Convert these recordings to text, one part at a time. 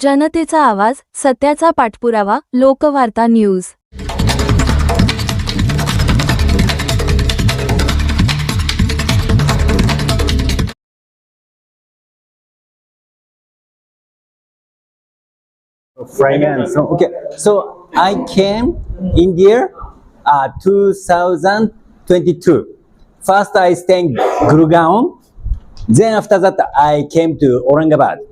जनतेचा आवाज सत्याचा पाठपुरावा Lokvarta news finance. So, okay, so I came in year uh, 2022. First, I stayed in Gurgaon. Then after that, I came to Aurangabad.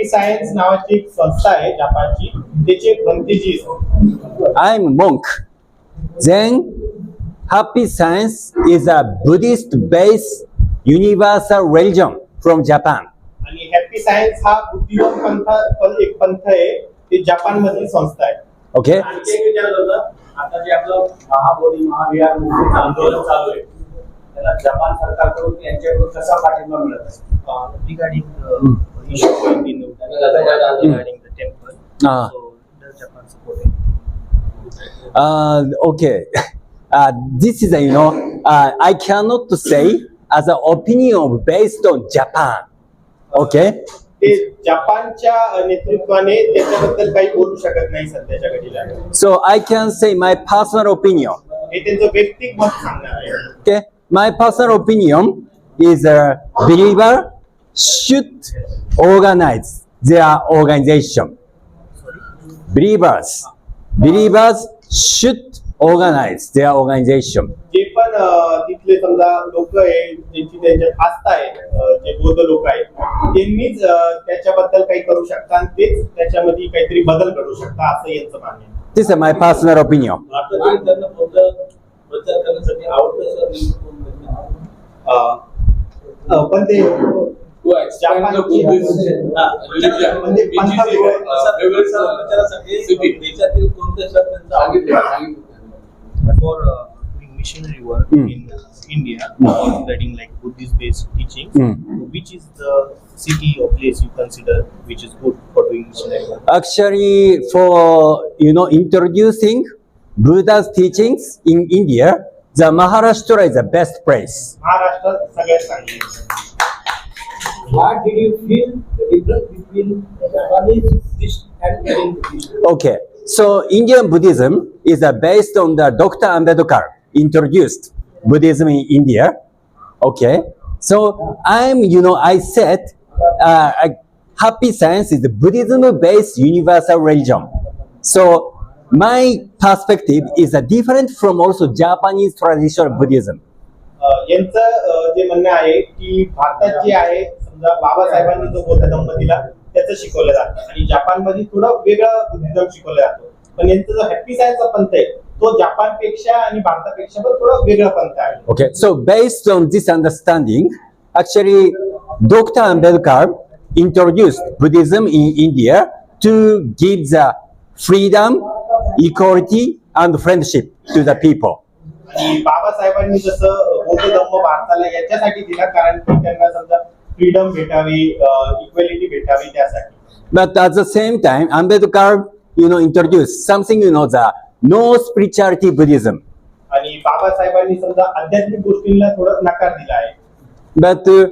Happy science नावाची एक संस्था आहे जपानची. त्याचे भंतेजी I'm monk. Then happy science is a Buddhist based universal religion from Japan. आणि happy science हा Buddhism पंथ एक पंथ आहे. ते जपान मधली संस्था आहे. एक होतं आता जे आपलं महाबोधी महाविहार आंदोलन चालू आहे त्याला जपान सरकारकडून यांच्याकडून कसा पाठिंबा मिळत the issue going in regarding the temple Ah. so does Japan support it? Uh, okay. Uh, this is, a, you know, uh, I cannot say as an opinion based on Japan. Okay. ते जपानच्या नेतृत्वाने त्याच्याबद्दल काही बोलू शकत नाही सध्याच्या घडीला So I can say my personal opinion. हे त्यांचं वैयक्तिक मत सांगणार आहे Okay. My personal opinion is a believer should organize their organization. Believers, believers should organize their organization. जे पण अं, तिथले समजा लोक आहे ज्यांची त्यांच्यात आस्था आहे अं, जे बौद्ध लोक आहेत त्यांनीच अं, त्याच्याबद्दल काही करू शकता आणि तेच त्याच्यामध्ये काहीतरी बदल घडू शकता असं यांचं मान्य आहे This is my personal opinion. भारतातील त्यांना बौद्ध प्रचार करण्यासाठी आवडतं सर नेमकं कोणतं? अं, अं, पण ते To expand the Buddhist हा, religion, म्हणजे which is पंथ a, वेगळे. uh, असा favorite, प्रचार- uh, प्रचारासाठी city. देशातील कोणत्या शहर त्यांचं सांगितलं, आवडतं? सांगितलं. for uh, doing missionary work Mm. in uh, India Mm. or spreading like Buddhist based teachings, Mm. which is the city or place you consider which is good for doing missionary work? Actually, for you know introducing Buddha's teachings in India, the Maharashtra is the best place. महाराष्ट्रात सगळ्यात चांगली आहे. What did you feel the difference between Japanese dish and Indian dish? Okay, so Indian Buddhism is uh, based on the Dr. Ambedkar introduced Buddhism in India. Okay, so I'm, you know, I said uh, I- happy science is a Buddhism-based universal religion. So my perspective is uh, different from also Japanese traditional Buddhism. अं, यांचं अं, जे म्हणणं आहे की भारतात जे आहे समजा बाबासाहेबांनी जो बौद्ध धम्म दिला त्याचं शिकवलं जातं आणि जपानमध्ये थोडं वेगळं बुद्धिझम शिकवलं जातं पण यांचा जो हॅपी सायन्सचा पंथ आहे तो जपानपेक्षा आणि भारतापेक्षा पण थोडं वेगळा पंथ आहे Okay, so based on this understanding, actually, Dr. Ambedkar introduced Buddhism in India to give the freedom, equality, and friendship to the people. आणि बाबासाहेबांनी जसं बौद्ध धम्म भारताला याच्यासाठी दिला कारण की त्यांना समजा फ्रीडम भेटावी इक्वेलिटी भेटावी त्यासाठी But at the same time, Ambedkar, you know, introduced something, you know, the no spirituality Buddhism. आणि बाबासाहेबांनी समजा आध्यात्मिक गोष्टींना थोडं नकार दिला आहे But uh,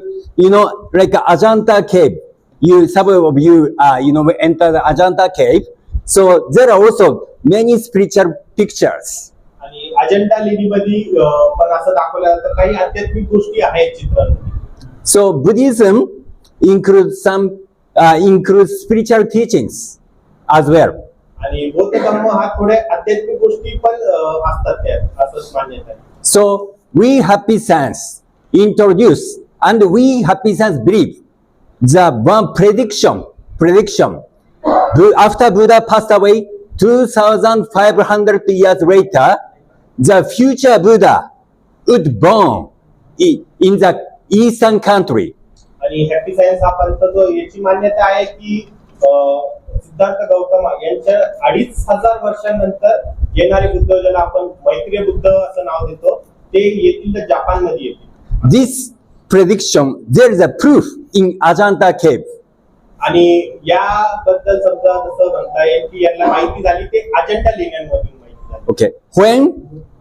you know, like Ajanta cave, you some of you, uh, you know, enter the Ajanta cave. So there are also many spiritual pictures. आणि अजंठा लेणीमध्ये अं, पण असं दाखवलं जातं काही आध्यात्मिक गोष्टी आहेत चित्रांमध्ये So Buddhism includes some uh, includes spiritual teachings as well. आणि बौद्ध धर्म हा थोड्या आध्यात्मिक गोष्टी पण अं, असतात त्यात असं मान्यता आहे So we happy science introduce and we happy science believe the one prediction prediction Bu- after Buddha passed away 2500 years later the future Buddha would born i- in the eastern country आणि happy science हा पंथ जो याची मान्यता आहे की अं, सिद्धार्थ गौतम यांच्या अडीच हजार वर्षांनंतर येणारे बुद्ध ज्याला आपण मैत्रीय बुद्ध असं नाव देतो ते येतील तर जपानमध्ये येतील This prediction, there is a proof in Ajanta cave. आणि याबद्दल समजा जसं म्हणता येईल की यांना माहिती झाली ते अजंठा लेण्यांमधून माहिती झाली Okay. When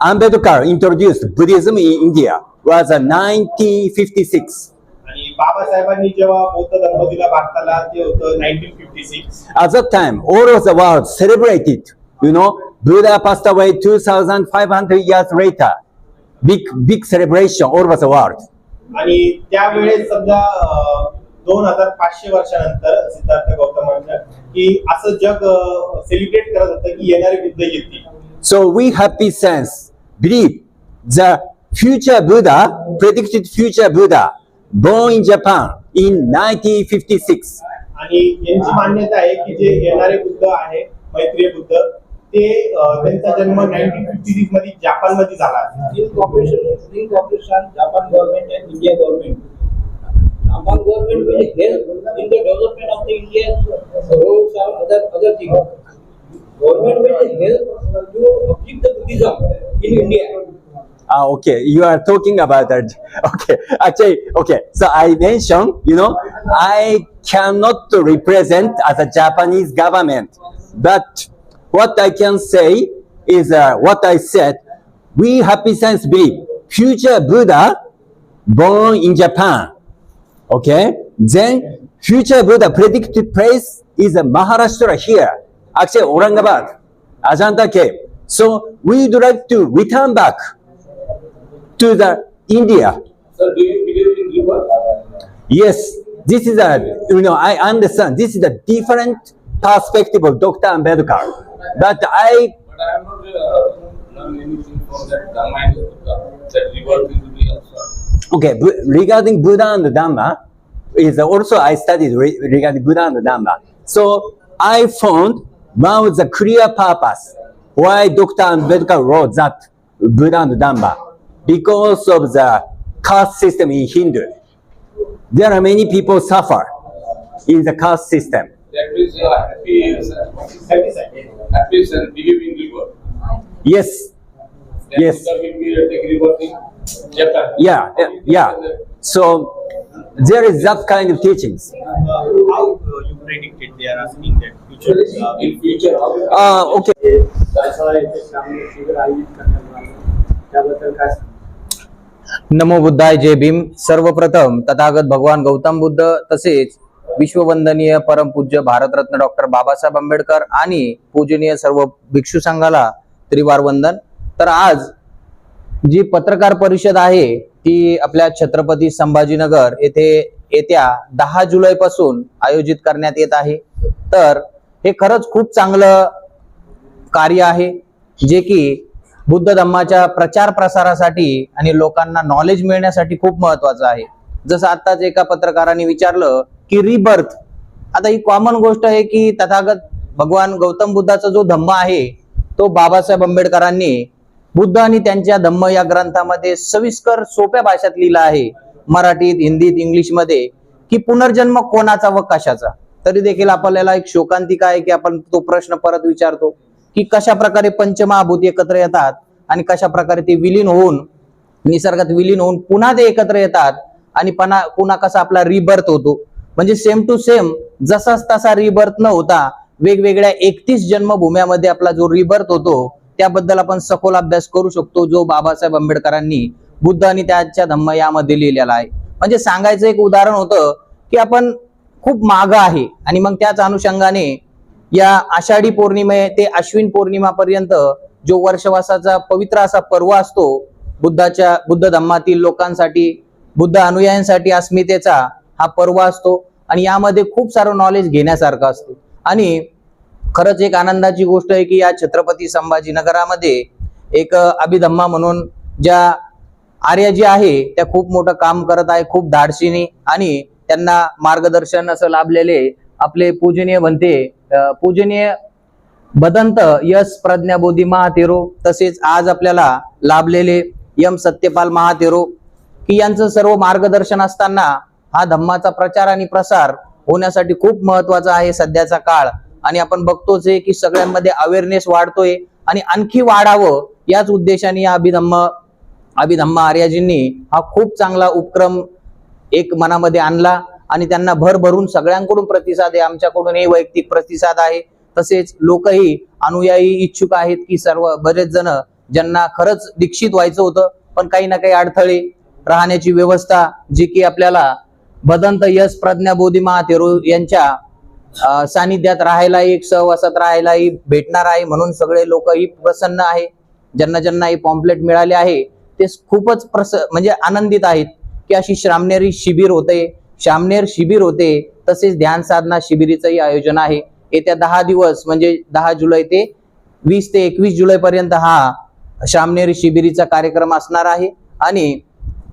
Ambedkar introduced Buddhism in India was uh, 1956. आणि बाबासाहेबांनी जेव्हा बौद्ध धर्म भारताला ते होतं nineteen fifty six At that time, all of the world celebrated. You know, Buddha passed away 2,500 years later. Big, big celebration all over the world. आणि त्यावेळेस समजा दोन हजार पाचशे वर्षानंतर सिद्धार्थ गौतमांच्या की असं जग सेलिब्रेट करत होतं की येणारे बुद्ध येतील So we happy sense believe the future Buddha, predicted future Buddha, born in Japan in 1956. आणि यांची मान्यता आहे की जे येणारे बुद्ध आहे मैत्रीय बुद्ध ते त्यांचा जन्म नाईन्टीन फिफ्टी सिक्समध्ये जपानमध्ये झाला the development of the India's roads or other other things. Government will help to achieve the Buddhism in India. Ah, okay. You are talking about that. Okay. Actually, okay. So I mentioned, you know, I cannot represent as a Japanese government, but what I can say is uh, what I said. We happy sense believe future Buddha born in Japan. Okay. Then future Buddha predicted place is Maharashtra here. Actually, Aurangabad, Ajanta cave. So we would like to return back to the India. Sir, do you believe in rebirth? Yes, this is a you know I understand this is a different perspective of Dr. Ambedkar, but I But I am not uh, learn anything from that Dhamma and Buddha. That rebirth is real, okay regarding Buddha and Dhamma is also I studied re- regarding Buddha and Dhamma. So I found one of the clear purpose why Dr. Ambedkar wrote that Buddha and Dhamma because of the caste system in Hindu. There are many people suffer in the caste system. That means you happy, sir. Happy side. happy sir, believe in rebirth. Yes, Then Yes. Buddha will be uh, take in Japan. yeah, yeah. So there is that kind of teachings. Uh, how uh, you predicted they are asking that future uh, In future, how Uh, okay. नमो बुद्धाय जय भीम. सर्वप्रथम तथागत भगवान गौतम बुद्ध तसेच विश्ववंदनीय परमपूज्य Bharat Ratna doctor Babasaheb Ambedkar आणि पूजनीय सर्व भिक्षू संघाला त्रिवार वंदन. तर आज जी पत्रकार परिषद आहे ती आपल्या छत्रपती संभाजीनगर येथे येत्या दहा जुलै पासून आयोजित करण्यात येत आहे. तर हे खरंच खूप चांगलं कार्य आहे जे की बुद्ध धम्माच्या प्रचार प्रसारासाठी आणि लोकांना नॉलेज मिळण्यासाठी खूप महत्वाचं आहे. जसं आताच एका पत्रकाराने विचारलं की रिबर्थ आता ही कॉमन गोष्ट आहे की तथागत भगवान गौतम बुद्धाचा जो धम्म आहे तो बाबासाहेब आंबेडकरांनी बुद्ध आणि त्यांच्या धम्म या ग्रंथामध्ये सविस्कर सोप्या भाषेत लिहिलं आहे. मराठीत हिंदीत इंग्लिशमध्ये की पुनर्जन्म कोणाचा व कशाचा. तरी देखील आपल्याला एक शोकांतिका आहे की आपण तो प्रश्न परत विचारतो. की कशा प्रकारे पंचमहाभूत एकत्र येतात आणि कशा प्रकारे ते विलीन होऊन निसर्गात विलीन होऊन पुन्हा ते एकत्र येतात आणि पुन्हा पुन्हा कसा आपला रिबर्थ होतो. म्हणजे सेम टू सेम जसाच तसा रिबर्थ न होता वेगवेगळ्या एकतीस जन्मभूम्यामध्ये आपला जो रिबर्थ होतो त्याबद्दल आपण सखोल अभ्यास करू शकतो जो बाबासाहेब आंबेडकरांनी बुद्ध आणि त्याच्या धम्म यामध्ये लिहिलेला आहे. म्हणजे सांगायचं एक उदाहरण होतं की आपण खूप माग आहे आणि मग त्याच अनुषंगाने या आषाढी पौर्णिमे ते अश्विन पौर्णिमापर्यंत जो वर्षवासाचा पवित्र असा पर्व असतो बुद्धाच्या बुद्ध धम्मातील लोकांसाठी बुद्ध अनुयायांसाठी अस्मितेचा हा पर्व असतो आणि यामध्ये खूप सारं नॉलेज घेण्यासारखं असतं. आणि खरंच एक आनंदाची गोष्ट आहे की या छत्रपती संभाजीनगरामध्ये एक अभिधम्मा म्हणून ज्या आर्या जी आहे त्या खूप मोठं काम करत आहे खूप धाडशीने आणि त्यांना मार्गदर्शन असं लाभलेले आपले पूजनीय म्हणते पूजनीय बदंत यश प्रज्ञा बोधी महातेरो तसेच आज आपल्याला लाभलेले यम सत्यपाल महातेरो की यांचं सर्व मार्गदर्शन असताना हा धम्माचा प्रचार आणि प्रसार होण्यासाठी खूप महत्त्वाचा आहे सध्याचा काळ. आणि आपण बघतोच आहे की सगळ्यांमध्ये अवेअरनेस वाढतोय आणि आणखी वाढावं याच उद्देशाने या अभिधम्म अभिधम्म आर्याजींनी हा खूप चांगला उपक्रम एक मनामध्ये आणला. आणि त्यांना भरभरून सगळ्यांकडून प्रतिसाद आहे आमच्याकडूनही वैयक्तिक प्रतिसाद आहे. तसेच लोकही अनुयायी इच्छुक आहेत की सर्व बरेच जण ज्यांना खरंच दीक्षित व्हायचं होतं पण काही ना काही अडथळे राहण्याची व्यवस्था जी की आपल्याला भदंत यश प्रज्ञा बोधी महाथेरू यांच्या सानिध्यात राहायलाही एक सहवासात राहायलाही भेटणार आहे म्हणून सगळे लोकही प्रसन्न आहे. ज्यांना ज्यांना हे पॉम्पलेट मिळाले आहे ते खूपच प्रस म्हणजे आनंदित आहेत की अशी श्रामनेरी शिबिर होते. शामनेर शिबिर होते. तसेच ध्यान साधना शिबिरीचंही आयोजन आहे. येत्या दहा दिवस म्हणजे दहा जुलै ते वीस ते एकवीस जुलैपर्यंत हा शामनेरी शिबिरीचा कार्यक्रम असणार आहे. आणि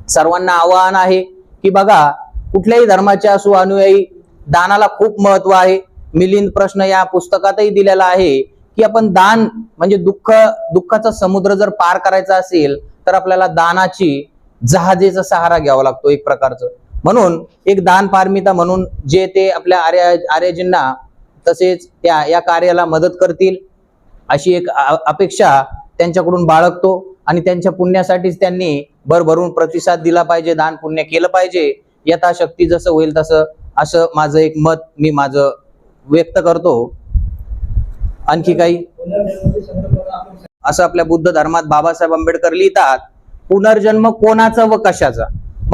सर्वांना आवाहन आहे की बघा कुठल्याही धर्माचे असो अनुयायी दानाला खूप महत्त्व आहे. मिलिंद प्रश्न या पुस्तकातही दिलेला आहे की आपण दान म्हणजे दुःख दुःखाचा समुद्र जर पार करायचा असेल तर आपल्याला दानाची जहाजेचा सहारा घ्यावा लागतो एक प्रकारचं. म्हणून एक दान पारमिता म्हणून जे ते आपल्या आर्य आर्यजींना तसेच त्या या कार्याला मदत करतील अशी एक अपेक्षा त्यांच्याकडून बाळगतो आणि त्यांच्या पुण्यासाठीच त्यांनी भरभरून प्रतिसाद दिला पाहिजे दान पुण्य केलं पाहिजे यथाशक्ती जसं होईल तसं असं माझं एक मत मी माझं व्यक्त करतो. आणखी काही? असं आपल्या बुद्ध धर्मात बाबासाहेब आंबेडकर लिहितात पुनर्जन्म कोणाचा व कशाचा?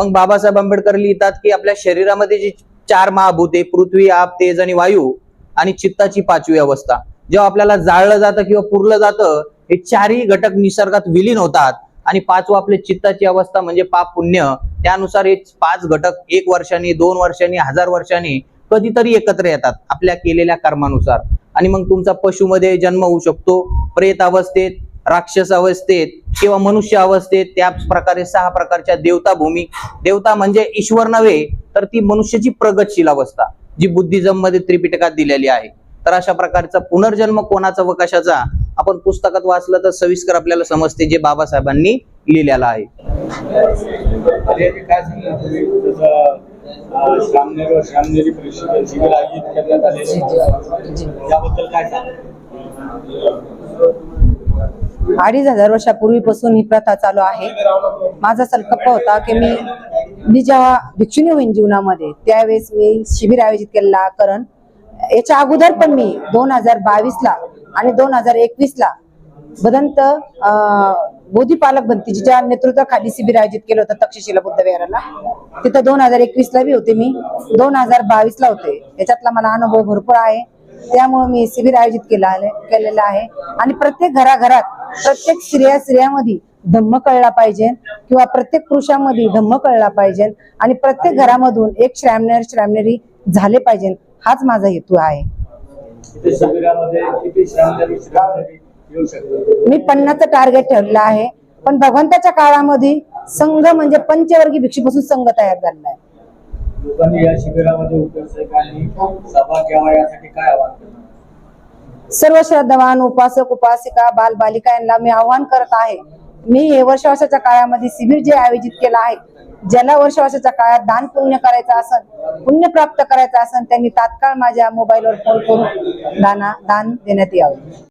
मग बाबासाहेब आंबेडकर लिहितात की आपल्या शरीरामध्ये जी चार महाभूते पृथ्वी आप तेज आणि वायू आणि चित्ताची पाचवी अवस्था. जेव्हा आपल्याला जाळलं जातं किंवा पुरलं जातं हे चारही घटक निसर्गात विलीन होतात आणि पाचवं आपले चित्ताची अवस्था म्हणजे पाप पुण्य त्यानुसार हे पाच घटक एक वर्षांनी दोन वर्षांनी हजार वर्षांनी कधीतरी एकत्र येतात आपल्या केलेल्या कर्मानुसार. आणि मग तुमचा पशुमध्ये जन्म होऊ शकतो प्रेत अवस्थेत राक्षस अवस्थेत किंवा मनुष्य अवस्थेत त्याच प्रकारे सहा प्रकारच्या देवता भूमी. देवता म्हणजे ईश्वर नव्हे तर ती मनुष्याची प्रगतशील अवस्था जी बुद्धिझममध्ये त्रिपिटकात दिलेली आहे. तर अशा प्रकारचा पुनर्जन्म कोणाचा व कशाचा आपण पुस्तकात वाचलं तर सविस्कर आपल्याला समजते जे बाबासाहेबांनी लिहिलेलं आहे. काय त्याबद्दल सांगा अडीच हजार वर्षापूर्वीपासून ही प्रथा चालू आहे. माझा संकल्प होता की मी मी जेव्हा भिक्षुनी होईन जीवनामध्ये त्यावेळेस मी शिबिर आयोजित केलेला कारण याच्या अगोदर पण मी दोन हजार बावीसला आणि दोन हजार एकवीसला बदंत अं, बोधी पालक बनतीजीच्या नेतृत्वाखाली शिबिर आयोजित केलं होतं तक्षशिला बुद्ध विहाराला. तिथं दोन हजार एकवीसला बी होते मी. दोन हजार बावीसला होते. याच्यातला मला अनुभव भरपूर आहे. त्यामुळे मी शिबिर आयोजित केला आहे- केलेलं आहे. आणि प्रत्येक घराघरात प्रत्येक स्त्रिया स्त्रियामध्ये धम्म कळला पाहिजे किंवा प्रत्येक पुरुषामध्ये धम्म कळला पाहिजे आणि प्रत्येक घरामधून एक श्रामनेर श्रामनेरी झाले पाहिजे हाच माझा हेतू आहे. मी पन्नासचं टार्गेट ठरलं आहे. पण भगवंताच्या काळामध्ये संघ म्हणजे पंचवर्गीय भिक्षूपासून संघ तयार झालेला आहे. लोकांनी या शिबिरामध्ये उपस्थितांनी सभा घ्यावा यासाठी काय आवाहन सर्व श्रद्धावान उपासक उपासिका बाल बालिका यांना मी आव्हान करत आहे. मी हे वर्षवासाच्या काळामध्ये शिबिर जे आयोजित केलं आहे ज्याला वर्षवासाच्या काळात दान पुण्य करायचं असेल पुण्य प्राप्त करायचं असेल त्यांनी तात्काळ माझ्या मोबाईलवर फोन करून दाना दान देण्यात यावे.